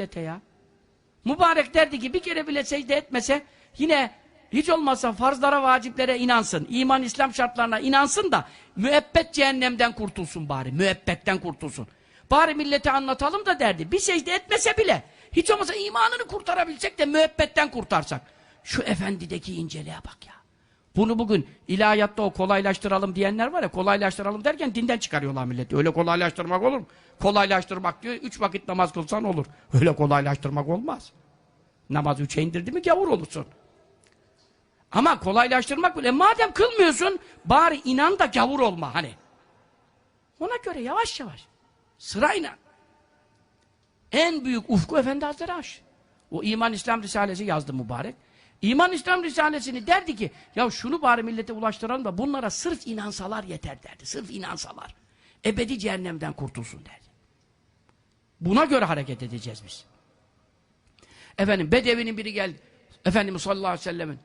millete ya. Mübarek derdi ki bir kere bile secde etmese yine hiç olmazsa farzlara, vaciplere inansın. İman, İslam şartlarına inansın da müebbet cehennemden kurtulsun bari. Müebbetten kurtulsun. Bari millete anlatalım da derdi. Bir secde etmese bile hiç olmazsa imanını kurtarabilecek de müebbetten kurtarsak. Şu efendideki inceliğe bak ya. Bunu bugün ilahiyatta o kolaylaştıralım diyenler var ya kolaylaştıralım derken dinden çıkarıyorlar milleti. Öyle kolaylaştırmak olur mu? Kolaylaştırmak diyor. Üç vakit namaz kılsan olur. Öyle kolaylaştırmak olmaz. Namaz üçe indirdi mi gavur olursun. Ama kolaylaştırmak bile madem kılmıyorsun bari inan da gavur olma hani. Ona göre yavaş yavaş sırayla en büyük Ufku Efendi Hazretleri Aş. O İman İslam Risalesi yazdı mübarek. İman İslam Risalesini derdi ki ya şunu bari millete ulaştıralım da bunlara sırf inansalar yeter derdi. Sırf inansalar. Ebedi cehennemden kurtulsun derdi. Buna göre hareket edeceğiz biz. Efendim Bedevi'nin biri geldi. Efendimiz sallallahu aleyhi ve sellemin